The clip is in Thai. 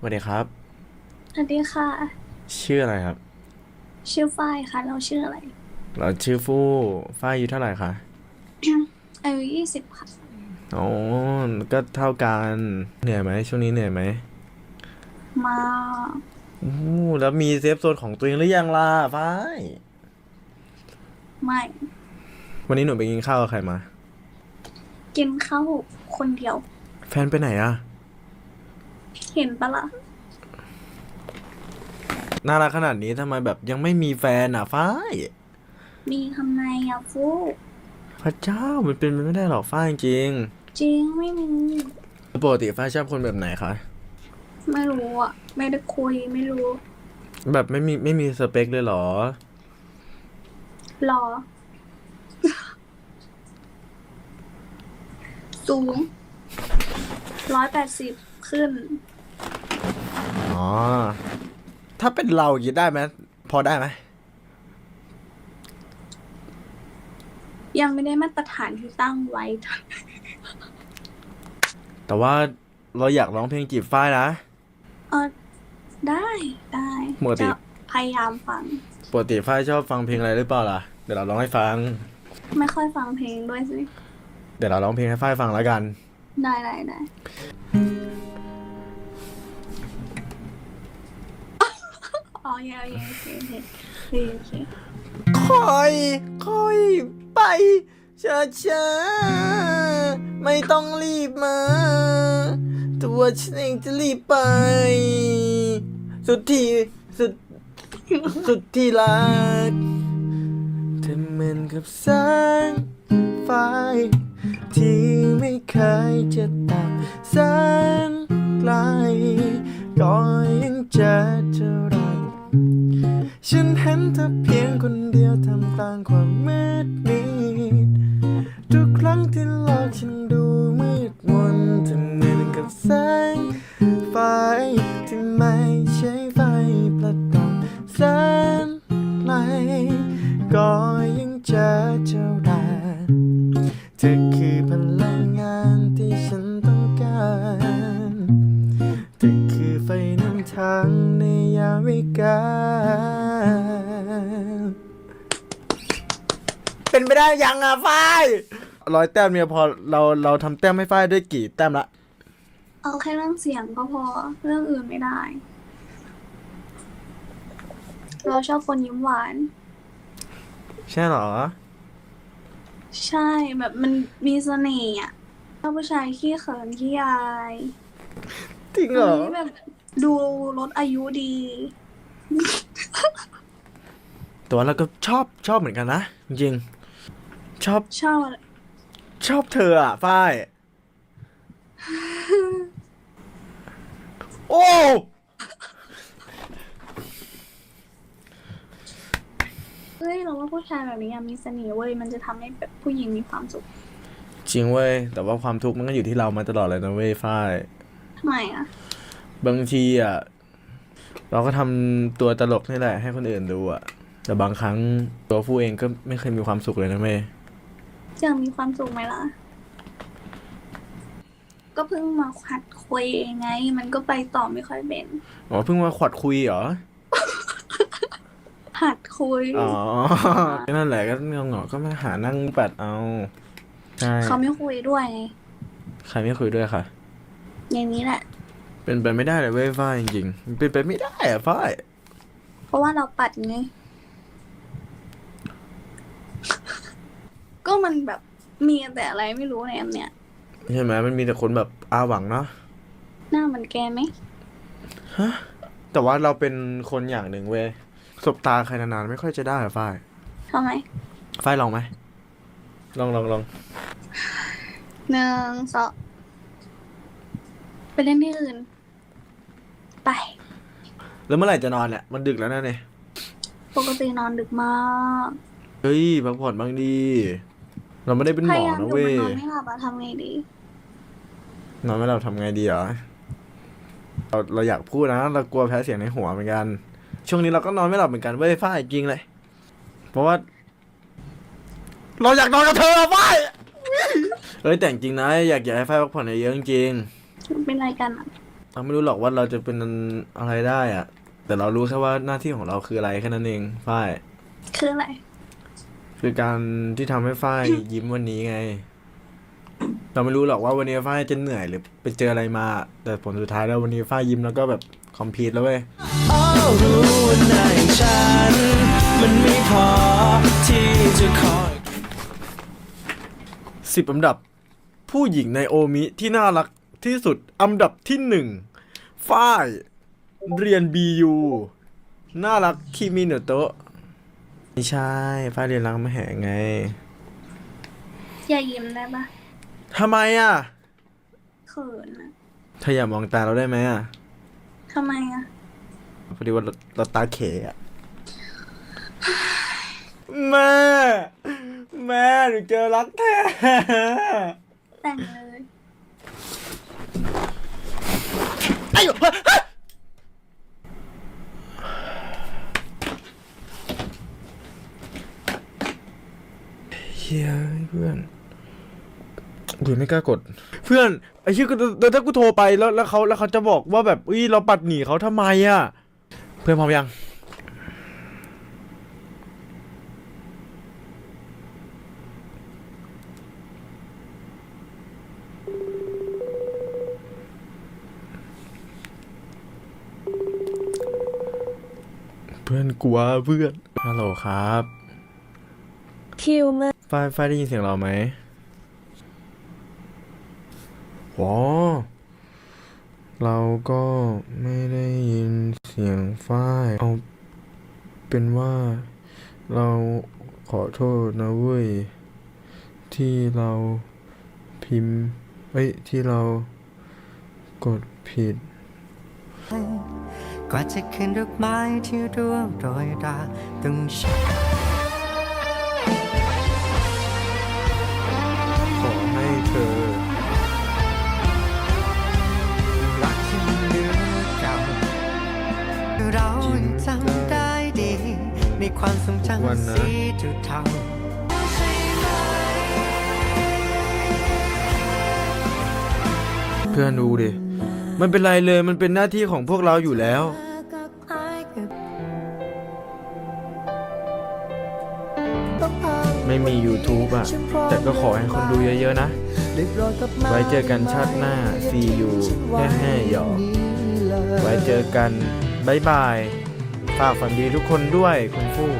สวัสดีครับ สวัสดีค่ะ ชื่ออะไรครับ ชื่อฝ้ายค่ะ เราชื่ออะไร เราชื่อฟู่ฝ้ายอายุเท่าไหร่คะอายุยี่สิบค่ะ อ๋อก็เท่ากันเหนื่อยไหมช่วงนี้เหนื่อยไหมมาโอ้โหแล้วมีเซฟโซนของตัวเองหรือยังล่ะฝ้ายไม่ วันนี้หนูไปกินข้าวกับใครมา กินข้าวคนเดียว แฟนไปไหนอะ เห็นปะล่ะน่ารักขนาดนี้ทำไมแบบยังไม่มีแฟนอะฝ้ายมีทำไมอะฟูพระเจ้ามันเป็นไปไม่ได้หรอกฝ้ายจริงจริงไม่มี ปกติฝ้ายชอบคนแบบไหนคะไม่รู้อะไม่ได้คุยไม่รู้ แบบไม่มีไม่มีสเปคเลยเหรอ รอ สูงร้อยแปดสิบขึ้น อ๋อ ถ้าเป็นเราอย่างนี้ได้ไหมพอได้ไหมยังไม่ได้มาตรฐานที่ตั้งไว้ แต่ว่าเราอยากร้องเพลงจีบฝ้ายนะ เออได้ได้ปกติ จะพยายามฟัง ปกติฝ้ายชอบฟังเพลงอะไรหรือเปล่าล่ะ เดี๋ยวเราร้องให้ฟัง ไม่ค่อยฟังเพลงด้วยสิ เดี๋ยวเราร้องเพลงให้ฝ้ายฟังแล้วกัน ได้ได้ได้ อ๋อโอเคโอเคโอเคโอเคโอเคค่อยค่อยไปช้าช้าไม่ต้องรีบมา ตัวฉันเองจะรีบไป สุดที่สุดสุดที่รักเธอเหมือนกับแสงไฟที่ไม่เคยจะดับแสนไกลก็ยังจะเท่าไรฉัน เห็นเธอเพียงคนเดียวทำกลางความมืดมิด ไปได้ยังอะฝ้ายร้อยแต้มเนี่ยพอเราเราทำแต้มให้ฝ้ายได้กี่แต้มละ เอาแค่เรื่องเสียงก็พอ เรื่องอื่นไม่ได้ เราชอบคนยิ้มหวาน ใช่เหรอ ใช่แบบมันมีเสน่ห์อะชอบผู้ชายขี้เขินขี้อายจริงเหรอนนี้แบบ ดูลดอายุดี แต่ว่าเราก็ชอบชอบเหมือนกันนะจริงๆ ชอบชอบอะไรชอบเธออะฝ้าย โอ้ เฮ้ยเราว่าผู้ชายแบบนี้อะมีเสน่ห์เว้ยมันจะทำให้แบบผู้หญิงมีความสุขจริงเว้ย แต่ว่าความทุกข์มันก็อยู่ที่เรามาตลอดเลยนะเว้ยฝ้าย ทำไมอะบางทีอะ เราก็ทำตัวตลกนี่แหละให้คนอื่นดูอะ แต่บางครั้งตัวผู้เองก็ไม่เคยมีความสุขเลยนะเว้ย ยังมีความสุขไหมล่ะ ก็เพิ่งมาขัดคุยเองไง มันก็ไปต่อไม่ค่อยเป็น อ๋อเพิ่งมาขวัดคุยเหรอ หัดคุย อ๋อ นั่นแหละก็เงาเงาๆก็มาหานั่งปัดเอา ใช่ เขาไม่คุยด้วยไงใครไม่คุยด้วยค่ะ อย่างนี้แหละ เป็นไปไม่ได้เลยเว้ยฝ้ายจริงๆมันเป็นไปไม่ได้อะฝ้าย เพราะว่าเราปัดไง ก็มันแบบมีแต่อะไรไม่รู้ในแอมเนี่ยใช่ไหมมันมีแต่คนแบบอาหวังเนาะหน้าเหมันแกไหมแต่ว่าเราเป็นคนอย่างหนึ่งเว้ยสบตาใครนานๆไม่ค่อยจะได้อะฝ้ายทำไมฝ้ายลองไหมลองลองลองหนึ่งสองไปเล่นที่อื่น ไป แล้วเมื่อไหร่จะนอนเนี่ยมันดึกแล้วนะเนี่ยปกตินอนดึกมาก เฮ้ยพักผ่อนบ้างดี เราไม่ได้เป็นหพมอยายามนะอยู่เว้มันยนอนไม่หลับอะทำไงดี นอนไม่เราทำไงดีเหรอเราเราอยากพูดนะ เรากลัวแพ้เสียงในหัวเหมือนกัน ช่วงนี้เราก็นอนไม่หลับเหมือนกันเว้ยฝ้ายจริงเลย เพราะว่า เราอยากนอนกับเธออะฝ้ายเฮ้ยแต่จริงๆนะอยากอยากให้ฝ้ายพักผ่อนเยอะๆจริงเป็นไรกันอะๆเราไม่รู้หรอกว่าเราจะเป็นอะไรได้อะแต่เรารู้แค่ว่าหน้าที่ของเราคืออะไรแค่นั้นเองฝ้ายคืออะไร คือการที่ทำให้ฝ้ายยิ้มวันนี้ไง เราไม่รู้หรอกว่าวันนี้ฝ้ายจะเหนื่อยหรือไปเจออะไรมา แต่ผลสุดท้ายแล้ววันนี้ฝ้ายยิ้มแล้วก็แบบคอมพีทแล้วเว้ยสิบอันดับ ผู้หญิงในโอมิที่น่ารักที่สุดอันดับที่หนึ่งฝ้าย เรียน BU น่ารักคิมิโนโตะ ไม่ใช่ฝ้ายเรียนรังมแหงไง อย่ายิ้มได้ปะทำไมอะ เขินอะเธออย่ามองตาเราได้ไหมอะ ทำไมอะพอดีว่าเราเราตาเขอะแม่ แม่หนูเจอรักแท้แต่งเลยอายุเฮีย เพื่อนกูไม่กล้ากด เพื่อนไอ้เชี่ยกูแล้วถ้ากูโทรไปแล้วแล้วเขาแล้วเขาจะบอกว่าแบบอุ้ยเราปัดหนีเขาทำไมอะ เพื่อนพร้อมยังเพื่อนกลัวเพื่อนฮัลโหลครับ คิวมา ฝ้ายฝ้ายได้ยินเสียงเราไหมอ๋อเราก็ไม่ได้ยินเสียงฝ้าย เอาเป็นว่าเราขอโทษนะเว้ย ที่เราพิมพ์ เอ้ย ที่เรากดผิด กว่าจะขึ้นดอกไม้ที่ร่วงโรยราต้องใช้ วันนะ เพื่อนดูดิ มันเป็นไรเลยมันเป็นหน้าที่ของพวกเราอยู่แล้ว ไม่มี YouTube อะแต่ก็ขอให้คนดูเยอะๆนะ ไว้เจอกันชาติหน้า See you แห่แห่หยอกไว้เจอกันบายบาย ฝากฝันดีทุกคนด้วยคุณฟู่